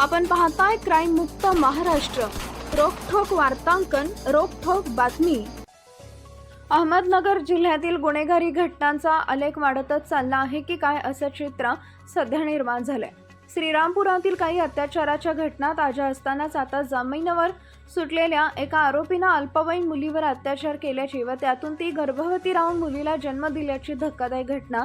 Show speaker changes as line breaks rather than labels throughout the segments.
आपण पाहताय क्राईम मुक्त महाराष्ट्र. रोखोक वार्तांकन रोखोक बातमी. अहमदनगर जिल्ह्यातील गुन्हेगारी घटनांचा आलेख वाढतच चालला आहे की काय असं चित्र सध्या निर्माण झालंय. श्रीरामपुरातील काही अत्याचाराच्या घटना ताज्या असतानाच आता जामिनावर सुटलेल्या एका आरोपीनं अल्पवयीन मुलीवर अत्याचार केल्याची व त्यातून ती गर्भवती राहून मुलीला जन्म दिल्याची धक्कादायक घटना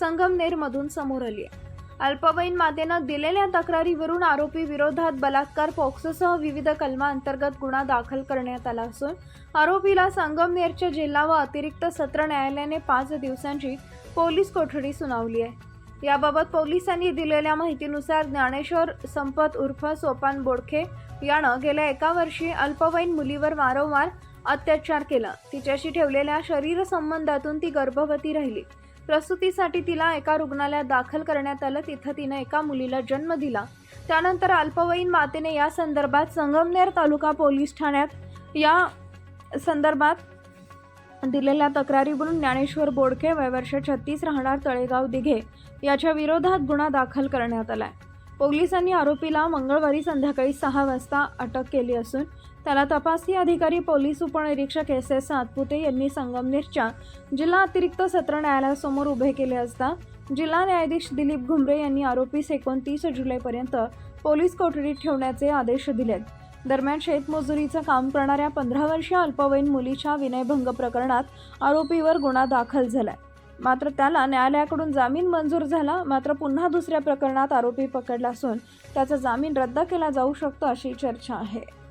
संगमनेरमधून समोर आली आहे. अल्पवयीन मातेनं दिलेल्या तक्रारीवरून आरोपी विरोधात बलात्कार पॉक्सोसह विविध कलमांतर्गत गुन्हा दाखल करण्यात आला असून आरोपीला संगमनेरच्या जिल्हा व अतिरिक्त सत्र न्यायालयाने पाच दिवसांची पोलीस कोठडी सुनावली आहे. याबाबत पोलिसांनी दिलेल्या माहितीनुसार ज्ञानेश्वर संपत उर्फ सोपान बोडखे यानं गेल्या एका वर्षी अल्पवयीन मुलीवर वारंवार अत्याचार केला. तिच्याशी ठेवलेल्या शरीर संबंधातून ती गर्भवती राहिली. प्रसूतीसाठी तिला एका रुग्णालयात दाखल करण्यात आलं. तिथं तिनं एका मुलीला जन्म दिला. त्यानंतर अल्पवयीन मातेने या संदर्भात संगमनेर तालुका पोलीस ठाण्यात या संदर्भात दिलेल्या तक्रारीवरून ज्ञानेश्वर बोडके वयवर्ष छत्तीस राहणार तळेगाव दिघे याच्या विरोधात गुन्हा दाखल करण्यात आला आहे पोलिसांनी आरोपीला मंगळवारी संध्याकाळी सहा वाजता अटक केली असून त्याला तपासणी अधिकारी पोलीस उपनिरीक्षक एस एस सातपुते यांनी संगमनेरच्या जिल्हा अतिरिक्त सत्र न्यायालयासमोर उभे केले असता जिल्हा न्यायाधीश दिलीप घुमरे यांनी आरोपीस एकोणतीस जुलैपर्यंत पोलीस कोठडीत ठेवण्याचे आदेश दिलेत. दरम्यान शेतमजुरीचं काम करणाऱ्या पंधरा वर्षीय अल्पवयीन मुलीच्या विनयभंग प्रकरणात आरोपीवर गुन्हा दाखल झालाय. मात्र त्याला न्यायालयाकडून जामीन मंजूर झाला मात्र पुन्हा दुसऱ्या प्रकरणात आरोपी पकडला असून त्याचा जामीन रद्द केला जाऊ शकतो अशी चर्चा आहे.